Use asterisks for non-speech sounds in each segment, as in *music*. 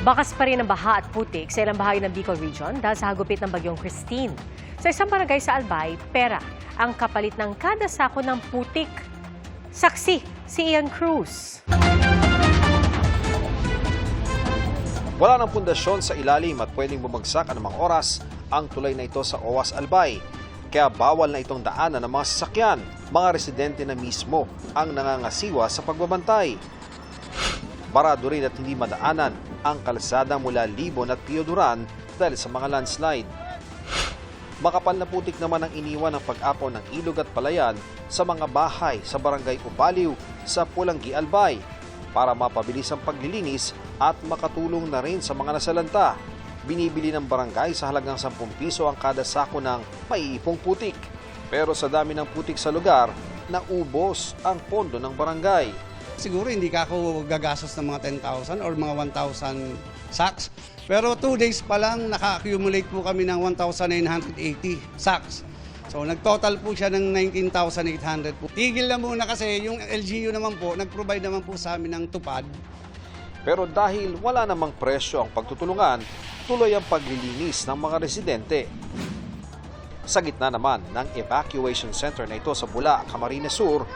Bakas pa rin ang baha at putik sa ilang bahagi ng Bicol Region dahil sa hagupit ng bagyong Christine. Sa isang barangay sa Albay, pera ang kapalit ng kada sako ng putik. Saksi si Ian Cruz. Wala ng pundasyon sa ilalim at pwedeng bumagsak anumang oras ang tulay na ito sa Owas Albay. Kaya bawal na itong daanan ng mga sasakyan. Mga residente na mismo ang nangangasiwa sa pagbabantay. Barado rin at hindi madaanan ang kalsada mula Libon at Pio Duran dahil sa mga landslide. Makapal na putik naman ang iniwan ng pag-apaw ng ilog at palayan sa mga bahay sa barangay Ubaliw sa Pulanggi, Albay para mapabilis ang paglilinis at makatulong na rin sa mga nasalanta. Binibili ng barangay sa halagang 10 piso ang kada sako ng maiipong putik. Pero sa dami ng putik sa lugar, naubos ang pondo ng barangay. Siguro hindi ka ako gagastos ng mga 10,000 or mga 1,000 sacks. Pero 2 days pa lang naka-accumulate po kami ng 1,980 sacks. So nag-total po siya ng 19,800 po. Tigil na muna kasi yung LGU naman po, nag-provide naman po sa amin ng tupad. Pero dahil wala namang presyo ang pagtutulungan, tuloy ang paglilinis ng mga residente. Sa gitna naman ng evacuation center na ito sa Bula, Camarines Sur,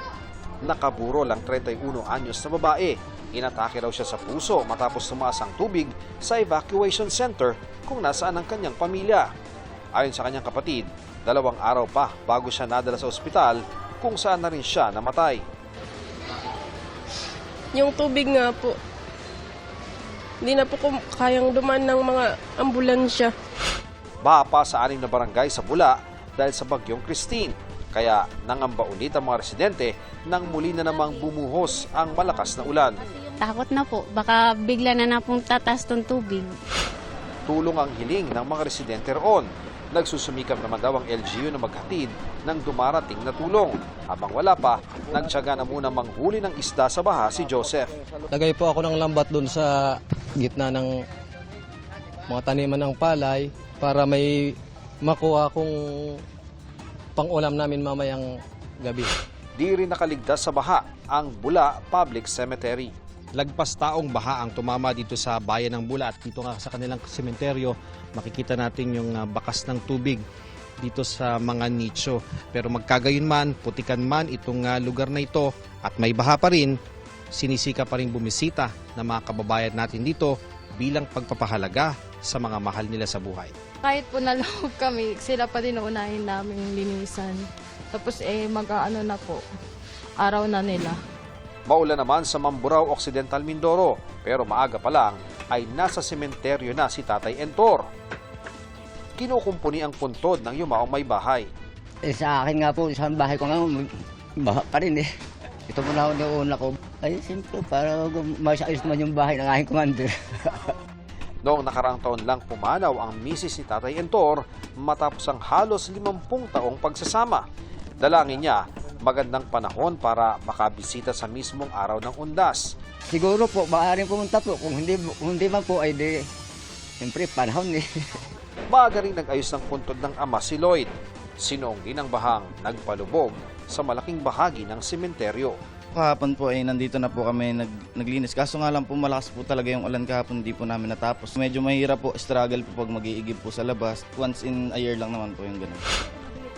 nakaburo lang 31 anyos na babae. Inatake raw siya sa puso matapos tumaas ang tubig sa evacuation center kung nasaan ang kanyang pamilya. Ayon sa kanyang kapatid, dalawang araw pa bago siya nadala sa ospital kung saan na rin siya namatay. Yung tubig nga po. Hindi na po kayang duman ng mga ambulansya. Baha pa sa anim na barangay sa Bula dahil sa bagyong Christine. Kaya nangamba ulit ang mga residente nang muli na namang bumuhos ang malakas na ulan. Takot na po. Baka bigla na na pong tatas tong tubig. Tulong ang hiling ng mga residente roon. Nagsusumikap naman daw ang LGU na maghatid ng dumarating na tulong. Habang wala pa, nagtyaga na muna manghuli ng isda sa baha si Joseph. Lagay po ako ng lambat doon sa gitna ng mga taniman ng palay para may makuha kong pang-ulam namin mamayang gabi. Di rin nakaligtas sa baha ang Bula Public Cemetery. Lagpas taong baha ang tumama dito sa bayan ng Bula at dito nga sa kanilang sementeryo makikita natin yung ah, bakas ng tubig dito sa mga nicho. Pero magkagayon man, putikan man itong ah, lugar na ito at may baha pa rin, sinisika pa rin bumisita ng mga kababayan natin dito bilang pagpapahalaga sa mga mahal nila sa buhay. kahit po naloob *laughs* kami, sila pa din unahin namin linisan. Tapos eh, mag-ano na po, araw na nila. Maulan naman sa Mamburao Occidental Mindoro pero maaga pa lang ay nasa sementeryo na si Tatay Entor. Kinukumpuni ang puntod ng yumaong may bahay. Eh, sa akin nga po, sa bahay ko nga, baha pa rin eh. Ito po na ako una ko. Ay, simple, para masayos naman yung bahay ng aking commander. Noong nakaraang taon lang pumanaw ang misis ni Tatay Entor matapos ang halos 50 taong pagsasama. Dalangin niya magandang panahon para makabisita sa mismong araw ng undas. Siguro po, maaaring pumunta po. Kung hindi, kung hindi man po, ay di, siyempre, panahon eh. *laughs* Maaga rin nag-ayos ng puntod ng ama si Lloyd. Sinoong din ang bahang nagpalubog sa malaking bahagi ng sementeryo. Kahapon po ay nandito na po kami nag, naglinis. Kaso nga lang po malakas po talaga yung ulan kahapon, hindi po namin natapos. Medyo mahirap po, struggle po pag mag-iigib po sa labas. Once in a year lang naman po yung ganun.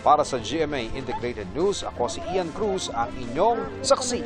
Para sa GMA Integrated News, ako si Ian Cruz, ang inyong saksi.